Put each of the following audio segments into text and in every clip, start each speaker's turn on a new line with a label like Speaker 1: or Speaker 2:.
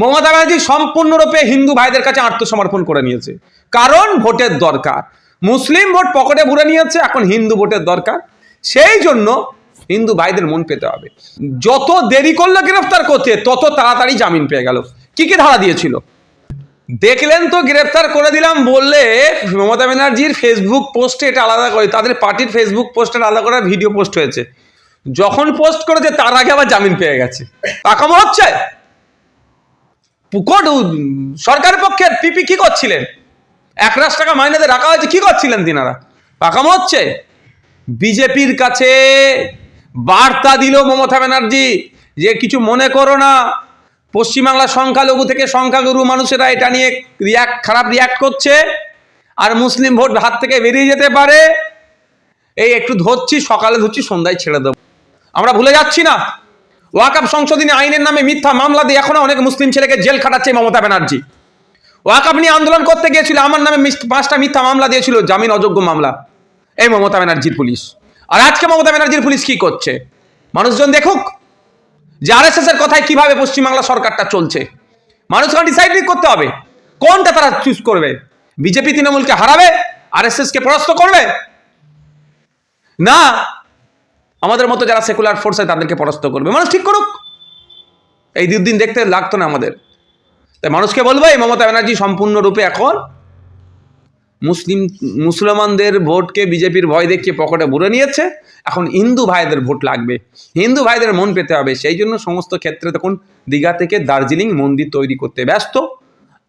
Speaker 1: মমতা ব্যানার্জি সম্পূর্ণরূপে হিন্দু ভাইদের কাছে আত্মসমর্পণ করে নিয়েছে। কারণ ভোটের দরকার। মুসলিম ভোট পকেটে ভরে নিয়েছে, এখন হিন্দু ভোটের দরকার। সেই জন্য হিন্দু ভাইদের মন পেতে হবে। যত দেরি করল গ্রেফতার করতে, তত তাড়াতাড়ি জামিন পেয়ে গেল। কি কি ধারা দিয়েছিল? দেখলেন তো, গ্রেফতার করে দিলাম বললে মমতা ব্যানার্জির ফেসবুক পোস্টে এটা আলাদা করে, তাদের পার্টির ফেসবুক পোস্টে আলাদা করে ভিডিও পোস্ট হয়েছে। যখন পোস্ট করেছে, তার আগে আবার জামিন পেয়ে গেছে। পাকামো হচ্ছে? কোর্ট সরকারের পক্ষে পিপি কি করছিলেন? এক লাখ টাকা মাইনেতে রাখা হয়েছে, কি করছিলেন তিনারা? পাকামো হচ্ছে? বিজেপির কাছে বার্তা দিল মমতা ব্যানার্জি যে কিছু মনে করো না। পশ্চিমবাংলার সংখ্যালঘু থেকে সংখ্যাগুরু মানুষেরা এটা নিয়ে রিয়াক্ট খারাপ রিয়াক্ট করছে। আর মুসলিম ভোট হাত থেকে বেরিয়ে যেতে পারে। এই একটু ধরছি, সকালে ধরছি, সন্ধ্যায় ছেড়ে দেবো। আমরা ভুলে যাচ্ছি না। ওয়াকাপ সংশোধনী আইনের নামে মিথ্যা মামলা দিয়ে এখনও অনেক মুসলিম ছেলেকে জেল খাটাচ্ছে মমতা ব্যানার্জি। ওয়াকাপ নিয়ে আন্দোলন করতে গিয়েছিল, আমার নামে পাঁচটা মিথ্যা মামলা দিয়েছিল, জামিন অযোগ্য মামলা। এই মমতা ব্যানার্জির পুলিশ। আর আজকে মমতা ব্যানার্জির পুলিশ কি করছে? মানুষজন দেখুক, যে আর এস এর কথায় কীভাবে পশ্চিমবাংলা সরকারটা চলছে। মানুষকে ডিসাইড করতে হবে, কোনটা তারা চুজ করবে? বিজেপি, তৃণমূলকে হারাবে আর এস কে পরাস্ত করবে? না আমাদের মতো যারা সেকুলার ফোর্স আছে তাদেরকে পরাস্ত করবে। মানুষ ঠিক করুক। এই দুদিন দেখতে লাগতো না আমাদের। তাই মানুষকে বলব, এই মমতা ব্যানার্জি সম্পূর্ণরূপে এখন মুসলিম, মুসলমানদের ভোটকে বিজেপির ভয় দেখিয়ে পকেটে ভরে নিয়েছে। এখন হিন্দু ভাইদের ভোট লাগবে। হিন্দু ভাইদের মন পেতে হবে। সেই জন্য সমস্ত ক্ষেত্রে তখন দীঘা থেকে দার্জিলিং মন্দির তৈরি করতে ব্যস্ত।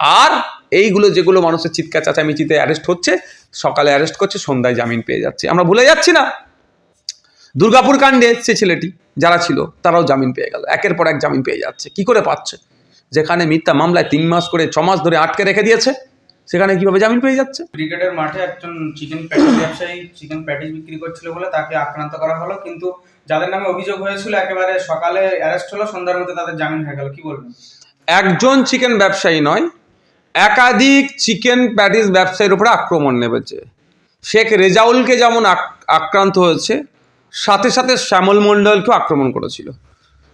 Speaker 1: আর এইগুলো যেগুলো মানুষের চিৎকার, চাচামিচিতে অ্যারেস্ট হচ্ছে, সকালে অ্যারেস্ট করছে, সন্ধ্যায় জামিন পেয়ে যাচ্ছে। আমরা ভুলে যাচ্ছি না। দুর্গাপুর কাণ্ডে সে ছেলেটি যারা ছিল তারাও জামিন পেয়ে গেল। একের পর এক জামিন পেয়ে যাচ্ছে। কি করে পাচ্ছে? যেখানে মিথ্যা মামলায় তিন মাস করে ছ মাস ধরে আটকে রেখে দিয়েছে সেখানে কীভাবে জামিন পেয়ে যাচ্ছে?
Speaker 2: ক্রিকেটের মাঠে একজন চিকেন প্যাটিস ব্যবসায়ী চিকেন প্যাটিস বিক্রি করছিল বলে তাকে আক্রান্ত করা হলো কিন্তু যাদের নামে অভিযোগ হয়েছিল একেবারে সকালে অ্যারেস্ট হলো সন্ধ্যার মধ্যে তাদের জামিন হয়ে গেল। কি বলবেন?
Speaker 1: একজন চিকেন ব্যবসায়ী নয় একাধিক চিকেন প্যাটিস ব্যবসায়ীর উপরে আক্রমণ নেমেছে। শেখ রেজাউলকে যেমন আক- আক্রান্ত হয়েছে সাথে সাথে শ্যামল মণ্ডলকেও আক্রমণ করেছিল।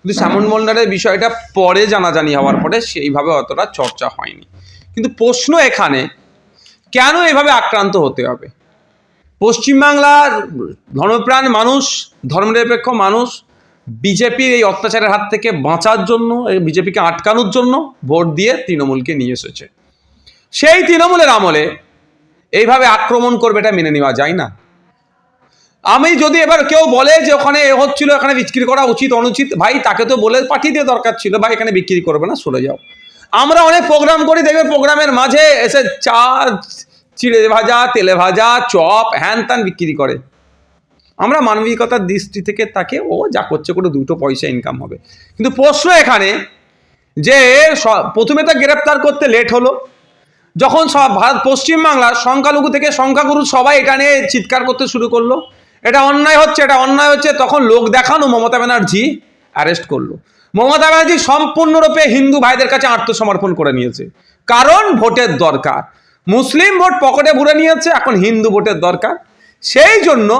Speaker 1: কিন্তু শ্যামল মণ্ডলের বিষয়টা পরে জানাজানি হওয়ার পরে সেইভাবে অতটা চর্চা হয়নি। কিন্তু প্রশ্ন এখানে, কেন এভাবে আক্রান্ত হতে হবে? পশ্চিমবাংলার ধর্মপ্রাণ মানুষ, ধর্মনিরপেক্ষ মানুষ, বিজেপির এই অত্যাচারের হাত থেকে বাঁচার জন্য বিজেপিকে আটকানোর জন্য ভোট দিয়ে তৃণমূলকে নিয়ে এসেছে। সেই তৃণমূলের আমলে এইভাবে আক্রমণ করবে এটা মেনে নেওয়া যায় না। আমি যদি এবার কেউ বলে যে ওখানে এ হচ্ছিল, এখানে বিক্রি করা উচিত, অনুচিত, ভাই তাকে তো বলে পাঠিয়ে দিয়ে দরকার ছিল, ভাই এখানে বিক্রি করবে না, সরে যাও। আমরা অনেক প্রোগ্রাম করি, দেখবে প্রোগ্রামের মাঝে এসে চা, চিড়ে ভাজা, তেলে ভাজা, চপ, হ্যান ত্যান বিক্রি করে। আমরা মানবিকতার দৃষ্টি থেকে তাকে, ও যা করছে করে দুটো পয়সা ইনকাম হবে। কিন্তু প্রশ্ন এখানে, যে প্রথমে তো গ্রেপ্তার করতে লেট হলো। যখন ভারত, পশ্চিমবাংলার সংখ্যালঘু থেকে সংখ্যাগুরু সবাই এটা নিয়ে চিৎকার করতে শুরু করল। এটা অন্যায় হচ্ছে, এটা অন্যায় হচ্ছে। তখন লোক দেখানো মমতা ব্যানার্জি অ্যারেস্ট করল। মমতা ব্যানার্জি সম্পূর্ণরূপে হিন্দু ভাইদের কাছে আত্মসমর্পণ করে নিয়েছে। কারণ ভোটের দরকার। মুসলিম ভোট পকেটে ভরে নিয়েছে, এখন হিন্দু ভোটের দরকার। সেই জন্য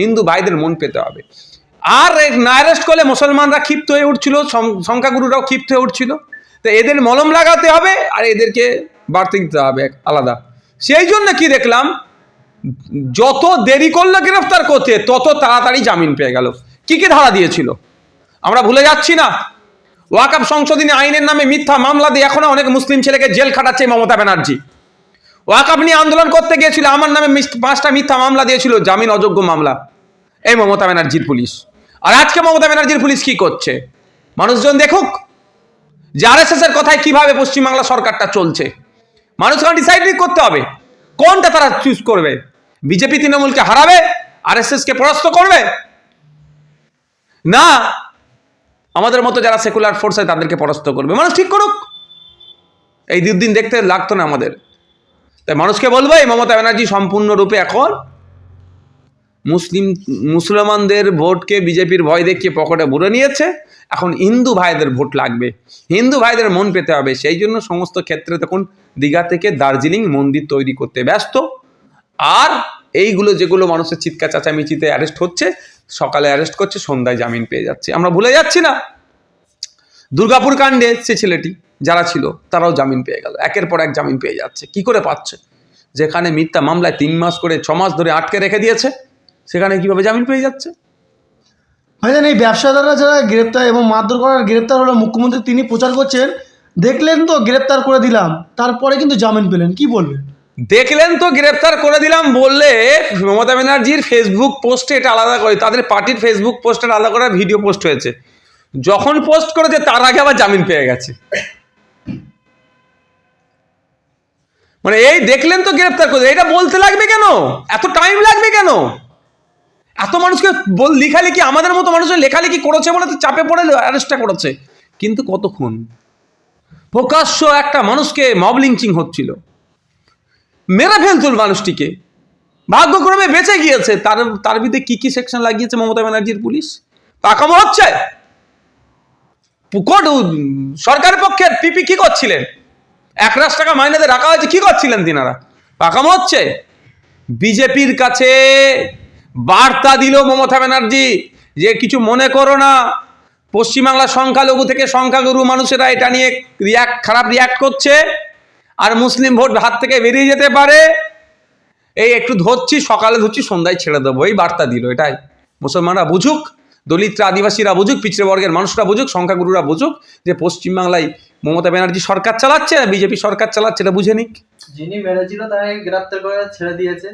Speaker 1: হিন্দু ভাইদের মন পেতে হবে। আর না অ্যারেস্ট করলে মুসলমানরা ক্ষিপ্ত হয়ে উঠছিল সংখ্যাগুরুরাও ক্ষিপ্ত হয়ে উঠছিল। তো এদের মলম লাগাতে হবে, আর এদেরকে বাড়তে দিতে হবে আলাদা। সেই জন্য কি দেখলাম যত দেরি করল গ্রেফতার করতে, তত তাড়াতাড়ি জামিন পেয়ে গেল। কি কি ধারা দিয়েছিল? আমরা ভুলে যাচ্ছি না। ওয়াকাপ সংশোধনী আইনের নামে মিথ্যা মামলা দিয়ে এখনও অনেক মুসলিম ছেলেকে জেল খাটাচ্ছে মমতা ব্যানার্জি। ওয়াকাপ নিয়ে আন্দোলন করতে গিয়েছিল, আমার নামে পাঁচটা মিথ্যা মামলা দিয়েছিল, জামিন অযোগ্য মামলা। এই মমতা ব্যানার্জির পুলিশ। আর আজকে মমতা ব্যানার্জির পুলিশ কি করছে? মানুষজন দেখুক, যে আর এস এর কথায় কীভাবে পশ্চিমবাংলা সরকারটা চলছে। মানুষকে ডিসাইড করতে হবে, কোনটা তারা চুজ করবে? বিজেপি তৃণমূলকে হারাবে আরএসএস কে পরাস্ত করবে? না, আমাদের মতো যারা সেকুলার ফোর্স আছে তাদেরকে পরাস্ত করবে। মানুষ ঠিক করুক। এই দুদিন দেখতে লাগতো না আমাদের। তাই মানুষকে বলব, এই মমতা ব্যানার্জি সম্পূর্ণরূপে এখন মুসলিম, মুসলমানদের ভোটকে বিজেপির ভয় দেখিয়ে পকেটে ভরে নিয়েছে। এখন হিন্দু ভাইদের ভোট লাগবে। হিন্দু ভাইদের মন পেতে হবে। সেই জন্য সমস্ত ক্ষেত্রে তখন দীঘা থেকে দার্জিলিং মন্দির তৈরি করতে ব্যস্ত। আর এইগুলো যেগুলো মানুষের চিৎকার, চাচামিচিতে অ্যারেস্ট হচ্ছে, সকালে অ্যারেস্ট করছে, সন্ধ্যায় জামিন পেয়ে যাচ্ছে। আমরা ভুলে যাচ্ছি না। দুর্গাপুর কাণ্ডে সে ছেলেটি, যারা ছিল, তারাও জামিন পেয়ে গেল। একের পর এক জামিন পেয়ে যাচ্ছে। কি করে পাচ্ছে? যেখানে মিথ্যা মামলায় তিন মাস করে, ছ মাস ধরে আটকে রেখে দিয়েছে, সেখানে কীভাবে জামিন পেয়ে যাচ্ছে?
Speaker 3: ভাইজান, এই ব্যবসাদাররা যারা গ্রেপ্তার এবং মারধর করার গ্রেপ্তার হলো মুখ্যমন্ত্রী, তিনি প্রচার করছেন, দেখলেন তো গ্রেপ্তার করে দিলাম, তারপরে কিন্তু জামিন পেলেন, কি বলবেন?
Speaker 1: দেখলেন তো গ্রেপ্তার করে দিলাম বললে মমতা ব্যানার্জির ফেসবুক পোস্টে এটা আলাদা করে, তাদের পার্টির ফেসবুক পোস্টে আলাদা করে ভিডিও পোস্ট হয়েছে। যখন পোস্ট করেছে তার আগে আবার জামিন পেয়ে গেছে। মানে এই দেখলেন তো গ্রেপ্তার করে এটা বলতে লাগবে কেন? এত টাইম লাগবে কেন? এত মানুষকে বল লেখালেখি, আমাদের মতো মানুষের লেখালেখি করেছে বলে তো চাপে পড়ে অ্যারেস্টটা করেছে। কিন্তু কতক্ষণ? প্রকাশ্য একটা মানুষকে মব লিঞ্চিং হচ্ছিল। মেরে ফেলতুল মানুষটিকে। ভাগ্যক্রমে বেঁচে গিয়েছে। তার তার বিরুদ্ধে কি কি সেকশন লাগিয়েছে মমতা ব্যানার্জির পুলিশ? পাকামো হচ্ছে। কোর্ট সরকারের পক্ষে পিপি কি করছিলেন? এক লাখ টাকা মাইনেতে রাখা হয়েছে, কি করছিলেন তিনারা? পাকামো হচ্ছে। বিজেপির কাছে বার্তা দিল মমতা ব্যানার্জি যে কিছু মনে করো না। পশ্চিমবাংলার সংখ্যালঘু থেকে সংখ্যাগুরু মানুষেরা এটা নিয়ে রিয়াক্ট খারাপ রিয়াক্ট করছে। আর মুসলিম ভোট হাত থেকে বেরিয়ে যেতে পারে। এই একটু ধরছি সকালে ধরছি সন্ধ্যায় ছেড়ে দেবো। এই বার্তা দিল এটাই। মুসলমানরা বুঝুক দলিতরা আদিবাসীরা বুঝুক পিছড়ে বর্গের মানুষরা বুঝুক সংখ্যাগুরুরা বুঝুক যে পশ্চিমবাংলায় মমতা ব্যানার্জি সরকার চালাচ্ছে না বিজেপি সরকার চালাচ্ছে এটা বুঝে নিক।
Speaker 4: যিনি মেরেছিল তাকে গ্রেপ্তার করে ছেড়ে দিয়েছে।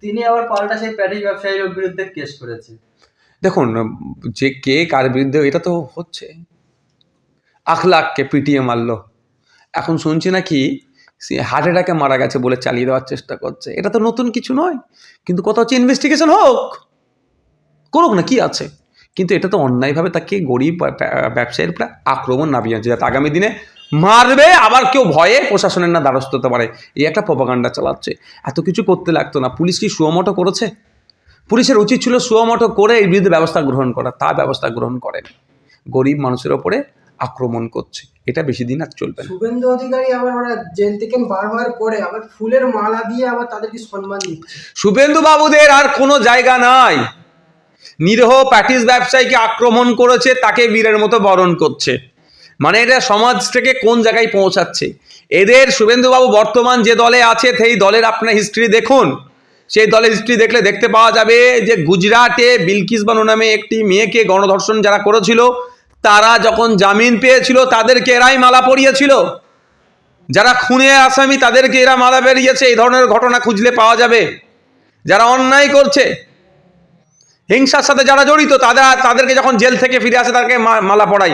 Speaker 4: তিনি আবার পাল্টা সেই প্যাটিস ব্যবসায়ীর বিরুদ্ধে কেস করেছে।
Speaker 1: দেখুন যে কে কার বিরুদ্ধে এটা তো হচ্ছে। আখলাখকে পিটিয়ে মারলো। এখন শুনছি নাকি সে হার্ট অ্যাটাকে মারা গেছে বলে চালিয়ে দেওয়ার চেষ্টা করছে। এটা তো নতুন কিছু নয়, কিন্তু কথা হচ্ছে ইনভেস্টিগেশন হোক, করুক না, কি আছে? কিন্তু এটা তো অন্যায়ভাবে তাকে গরিব ব্যবসায়ীর প্রায় আক্রমণ নামিয়ে আছে যাতে আগামী দিনে মারবে, আবার কেউ ভয়ে প্রশাসনের না দ্বারস্থ হতে পারে। এই একটা প্রপাগান্ডা চালাচ্ছে। এত কিছু করতে লাগতো না। পুলিশ কি সুয়মটো করেছে? পুলিশের উচিত ছিল সুয়মটো করে এর বিরুদ্ধে ব্যবস্থা গ্রহণ করা। তা ব্যবস্থা গ্রহণ করেন। গরিব মানুষের ওপরে আক্রমণ করছে। এটা বেশি দিন আর চলবে না।
Speaker 5: শুভেন্দু অধিকারী আবার ওরা জেল থেকে বার হওয়ার পরে আবার ফুলের মালা দিয়ে আবার তাদেরকে সম্মান দিচ্ছে।
Speaker 1: শুভেন্দু বাবুদের আর কোনো জায়গা নাই। নিরীহ প্যাটিস ব্যবসায়ীকে আক্রমণ করেছে তাকে বীরের মতো বরণ করছে। মানে এটা সমাজ থেকে কোন জায়গায় পৌঁছাচ্ছে? এদের শুভেন্দুবাবু বর্তমান যে দলে আছে সেই দলের আপনার হিস্ট্রি দেখুন। সেই দলের হিস্ট্রি দেখলে দেখতে পাওয়া যাবে যে গুজরাটে বিলকিস বানু নামে একটি মেয়েকে গণধর্ষণ যারা করেছিল তারা যখন জামিন পেয়েছিল, তাদেরকে এরাই মালা পরিয়েছিল। যারা খুনে আসামি, তাদেরকে এরা মালা বেরিয়েছে এই ধরনের ঘটনা খুঁজলে পাওয়া যাবে। যারা অন্যায় করছে, হিংসার সাথে যারা জড়িত, তাদের তাদেরকে যখন জেল থেকে ফিরে আসে, তাদেরকে মালা পড়াই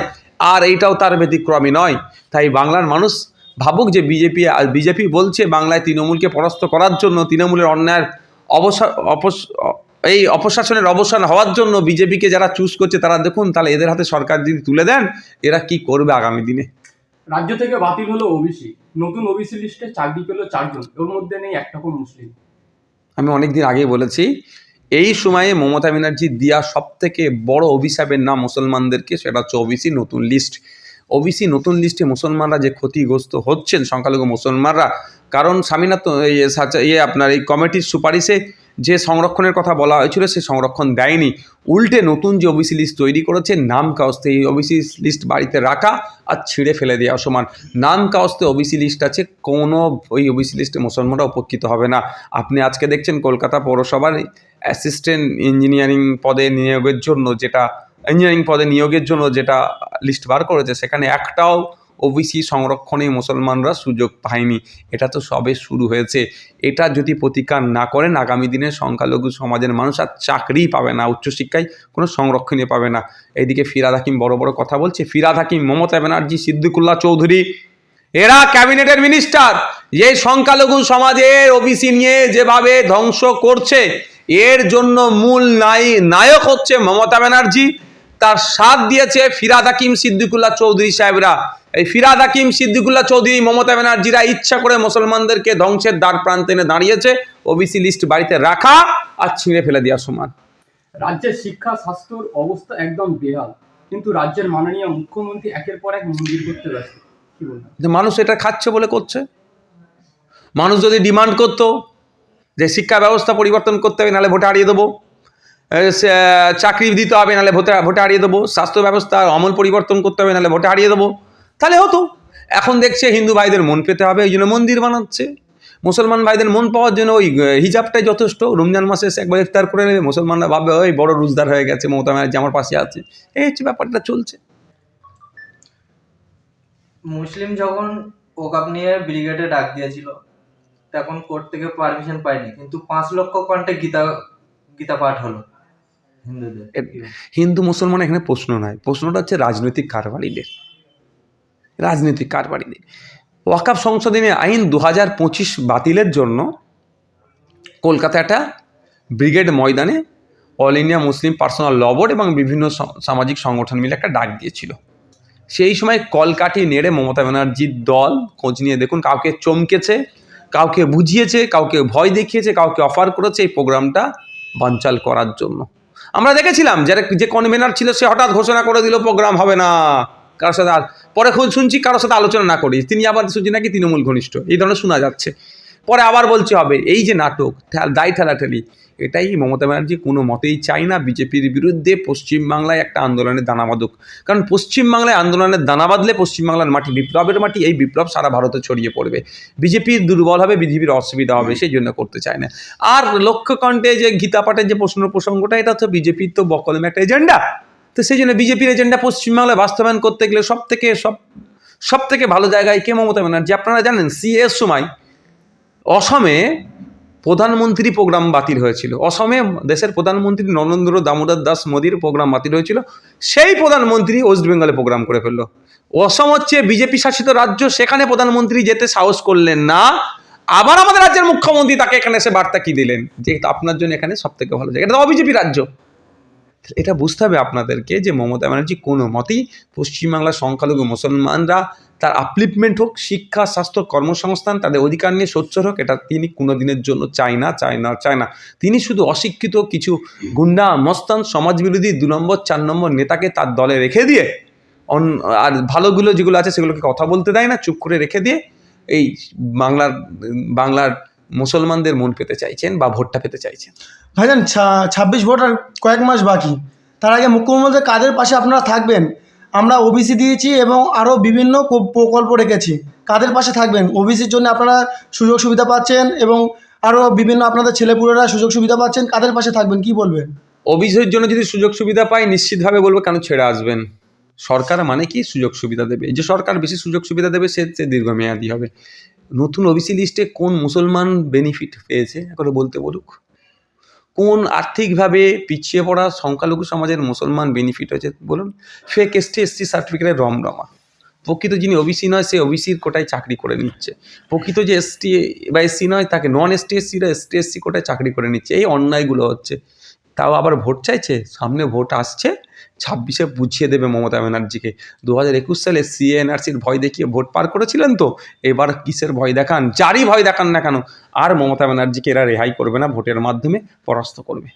Speaker 1: আর এইটাও তার ব্যতিক্রমী নয়। তাই বাংলার মানুষ ভাবুক যে বিজেপি বিজেপি বলছে, বাংলায় তৃণমূলকে পরাস্ত করার জন্য তৃণমূলের অন্যায়ের অবসর অপস এই অপশাসনের অবসান হওয়ার জন্য বিজেপিকে যারা চুজ করছে তারা দেখুন তাহলে এদের হাতে সরকার যদি তুলে দেন এরা কি করবে আগামী দিনে?
Speaker 6: রাজ্য থেকে বাতিল হলো ওবিসি। নতুন ওবিসি লিস্টে চাকরি পেল চারজন। ওর মধ্যে নেই একটাও মুসলিম।
Speaker 1: আমি অনেকদিন আগেই বলেছি এই সময়ে মমতা ব্যানার্জি দিয়া সব থেকে বড় অভিশাপের নাম মুসলমানদেরকে সেটা হচ্ছে ওবিসি নতুন লিস্ট। ওবিসি নতুন লিস্টে মুসলমানরা যে ক্ষতিগ্রস্ত হচ্ছেন সংখ্যালঘু মুসলমানরা কারণ স্বামীনাথ ইয়ে আপনার এই কমিটির সুপারিশে সংরক্ষণের কথা বলা হয়েছিল সে সংরক্ষণ দেয়নি। উল্টে নতুন যে ওবিসি লিস্ট তৈরি করেছে, নাম কাউস্তে এই ওবিসি লিস্ট বাড়িতে রাখা আর ছিঁড়ে ফেলে দেওয়া সমান। নাম কাউস্তে ওবিসি লিস্ট আছে, কোনো ওই ওবিসি লিস্টে মুসলমানরা উপকৃত হবে না। আপনি আজকে দেখছেন কলকাতা পৌরসভার অ্যাসিস্ট্যান্ট ইঞ্জিনিয়ারিং পদে নিয়োগের জন্য যেটা ইঞ্জিনিয়ারিং পদে নিয়োগের জন্য যেটা লিস্ট বার করেছে, সেখানে একটাও ওবিসি সংরক্ষণে মুসলমানরা সুযোগ পায়নি। এটা তো সবে শুরু হয়েছে। এটা যদি প্রতিকার না করেন, আগামী দিনে সংখ্যালঘু সমাজের মানুষ আর চাকরিই পাবে না, উচ্চশিক্ষায় কোনো সংরক্ষণই পাবে না। এইদিকে ফিরাদ হাকিম বড় বড় কথা বলছে। ফিরাদ হাকিম, মমতা ব্যানার্জি, সিদ্দিকুল্লাহ চৌধুরী, এরা ক্যাবিনেটের মিনিস্টার। যে সংখ্যালঘু সমাজের ওবিসি নিয়ে যেভাবে ধ্বংস করছে, এর জন্য মূল নাই নায়ক হচ্ছে মমতা ব্যানার্জি। তার সাথ দিয়েছে ফিরাদ হাকিম, সিদ্দিকুল্লাহ চৌধুরী সাহেবরা। এই ফিরাদ হাকিম সিদ্দিকুল্লাহ চৌধুরী মমতা ব্যানার্জিরা ইচ্ছা করে মুসলমানদেরকে ধ্বংসের দ্বার প্রান্তে এনে দাঁড়িয়েছে। ওবিসি লিস্ট বাড়িতে রাখা আর ছিঁড়ে ফেলে দেওয়া সমান।
Speaker 6: রাজ্যের শিক্ষা স্বাস্থ্যর অবস্থা একদম বেহাল। কিন্তু রাজ্যের মাননীয় মুখ্যমন্ত্রী একের পর এক মন্দির করতে ব্যস্ত। কি বলবেন?
Speaker 1: মানুষ এটা খাচ্ছে বলে করছে। মানুষ যদি ডিমান্ড করতো যে শিক্ষা ব্যবস্থা পরিবর্তন করতে হবে নাহলে ভোটে হারিয়ে দেবো। চাকরি দিতে হবে নাহলে ভোটে ভোটে হারিয়ে দেবো। স্বাস্থ্য ব্যবস্থার অমল পরিবর্তন করতে হবে নাহলে ভোটে হারিয়ে দেবো। তাহলে হতো। এখন দেখছে হিন্দু ভাইদের মন পেতে হবে ওই জন্য মন্দির বানাচ্ছে। মুসলমান ভাইদের মন পাওয়ার জন্য ওই হিজাবটাই যথেষ্ট। রমজান মাসে এসে একবার ইফতার করে নেবে মুসলমানরা ভাববে ওই বড় রোজদার হয়ে গেছে মমতা ব্যানার্জি আমার পাশে আছে। এই হচ্ছে ব্যাপারটা চলছে।
Speaker 4: মুসলিম যখন ওকাপ নিয়ে ব্রিগেডে ডাক দিয়েছিল তখন কোর্ট থেকে পারমিশন পাইনি কিন্তু পাঁচ লক্ষ কন্টে গীতা গীতা পাঠ হলো হিন্দুদের।
Speaker 1: হিন্দু মুসলমান এখানে প্রশ্ন নয় প্রশ্নটা হচ্ছে রাজনৈতিক কারবারিদের। রাজনৈতিক কারবারিদের ওয়াকাফ সংশোধনী আইন দু হাজার পঁচিশ বাতিলের জন্য কলকাতা একটা ব্রিগেড ময়দানে All India Muslim Personal Law Board এবং বিভিন্ন সামাজিক সংগঠন মিলে একটা ডাক দিয়েছিল। সেই সময় কলকাটি নেড়ে মমতা ব্যানার্জির দল খোঁজ নিয়ে দেখুন কাউকে চমকেছে, কাউকে বুঝিয়েছে, কাউকে ভয় দেখিয়েছে, কাউকে অফার করেছে এই প্রোগ্রামটা বানচাল করার জন্য। আমরা দেখেছিলাম যারা যে কনভেনার ছিল সে হঠাৎ ঘোষণা করে দিল, প্রোগ্রাম হবে না। কারোর সাথে পরে শুনছি কারোর সাথে আলোচনা না করি। তিনি আবার শুনছি নাকি তৃণমূল ঘনিষ্ঠ। এই ধরনের শোনা যাচ্ছে। পরে আবার বলছে হবে। এই যে নাটক দায় ঠেলাঠেলি, এটাই মমতা ব্যানার্জি কোনো মতেই চায় না। বিজেপির বিরুদ্ধে পশ্চিমবাংলায় একটা আন্দোলনের দানা বাঁধুক। কারণ পশ্চিমবাংলায় আন্দোলনের দানা বাঁধলে পশ্চিমবাংলার মাটি বিপ্লবের মাটি, এই বিপ্লব সারা ভারতে ছড়িয়ে পড়বে। বিজেপির দুর্বল হবে, বিজেপির অসুবিধা হবে, সেই জন্য করতে চায় না। আর লক্ষ্যকণ্ঠে যে গীতা পাঠের যে প্রশ্ন প্রসঙ্গটা এটা তো বিজেপির তো বকলমে একটা এজেন্ডা। তো সেই জন্য বিজেপির এজেন্ডা পশ্চিমবাংলায় বাস্তবায়ন করতে গেলে সব থেকে সব সব থেকে ভালো জায়গায় কে মমতা ব্যানার্জি? আপনারা জানেন সিএস সময় অসমে প্রধানমন্ত্রী প্রোগ্রাম বাতিল হয়েছিল। অসমে দেশের প্রধানমন্ত্রী নরেন্দ্র দামোদর দাস মোদীর প্রোগ্রাম বাতিল হয়েছিল। সেই প্রধানমন্ত্রী ওয়েস্ট বেঙ্গলে প্রোগ্রাম করে ফেলল। অসম হচ্ছে বিজেপি শাসিত রাজ্য, সেখানে প্রধানমন্ত্রী যেতে সাহস করলেন না। আবার আমাদের রাজ্যের মুখ্যমন্ত্রী তাকে এখানে এসে বার্তা কি দিলেন? যে আপনার জন্য এখানে সব থেকে ভালো জায়গা। এটা তো অবিজেপি রাজ্য। এটা বুঝতে হবে আপনাদেরকে যে মমতা ব্যানার্জি কোনো মতেই পশ্চিমবাংলার সংখ্যালঘু মুসলমানরা তার আপলিপমেন্ট হোক, শিক্ষা, স্বাস্থ্য, কর্মসংস্থান, তাদের অধিকার নিয়ে সোচ্চার হোক, এটা তিনি কোনো দিনের জন্য চায় না চায় না চায় না। তিনি শুধু অশিক্ষিত কিছু গুন্ডা, মস্তান, সমাজবিরোধী দু নম্বর, চার নম্বর নেতাকে তার দলে রেখে দিয়ে, অন, আর ভালোগুলো যেগুলো আছে সেগুলোকে কথা বলতে দেয় না, চুপ করে রেখে দিয়ে এই বাংলার বাংলার মুসলমানদের মন পেতে চাইছেন বা ভোটটা পেতে চাইছেন।
Speaker 3: ভাইজান ছাব্বিশ ভোট আর কয়েক মাস বাকি। তার আগে মুখ্যমন্ত্রী কাদের পাশে আপনারা থাকবেন। আমরা ওবিসি দিয়েছি এবং আরও বিভিন্ন প্রকল্প রেখেছি। কাদের পাশে থাকবেন? ওবিসির জন্য আপনারা সুযোগ সুবিধা পাচ্ছেন এবং আরও বিভিন্ন আপনাদের ছেলেপুলেরা সুযোগ সুবিধা পাচ্ছেন। কাদের পাশে থাকবেন? কি বলবেন?
Speaker 1: অভিযোগের জন্য যদি সুযোগ সুবিধা পাই নিশ্চিতভাবে বলব কেন ছেড়ে আসবেন? সরকার মানে কি? সুযোগ সুবিধা দেবে। যে সরকার বেশি সুযোগ সুবিধা দেবে, সে সে দীর্ঘমেয়াদী হবে। নতুন ওবিসি লিস্টে কোন মুসলমান বেনিফিট পেয়েছে? এখন বলতে বলুক। কোন আর্থিকভাবে পিছিয়ে পড়া সংখ্যালঘু সমাজের মুসলমান বেনিফিট হয়েছে? বলুন। ফেক এসটি এসসি সার্টিফিকেটের রমরমা। প্রকৃত যিনি ওবিসি নয়, সে ওবিসির কোটায় চাকরি করে নিচ্ছে। প্রকৃত যে এসটি বা এসসি নয়, তাকে নন এসটি এসসিরা এসটি এসসি কোটায় চাকরি করে নিচ্ছে। এই অন্যায়গুলো হচ্ছে। তাও আবার ভোট চাইছে? সামনে ভোট আসছে, ছাব্বিশে বুঝিয়ে দেবে মমতা ব্যানার্জিকে। দু হাজার একুশ সালে সিএনআরসির ভয় দেখিয়ে ভোট পার করেছিলেন তো? এবার কিসের ভয় দেখান? যারই ভয় দেখান না কেন, আর মমতা ব্যানার্জিকে এরা রেহাই করবে না, ভোটের মাধ্যমে পরাস্ত করবে।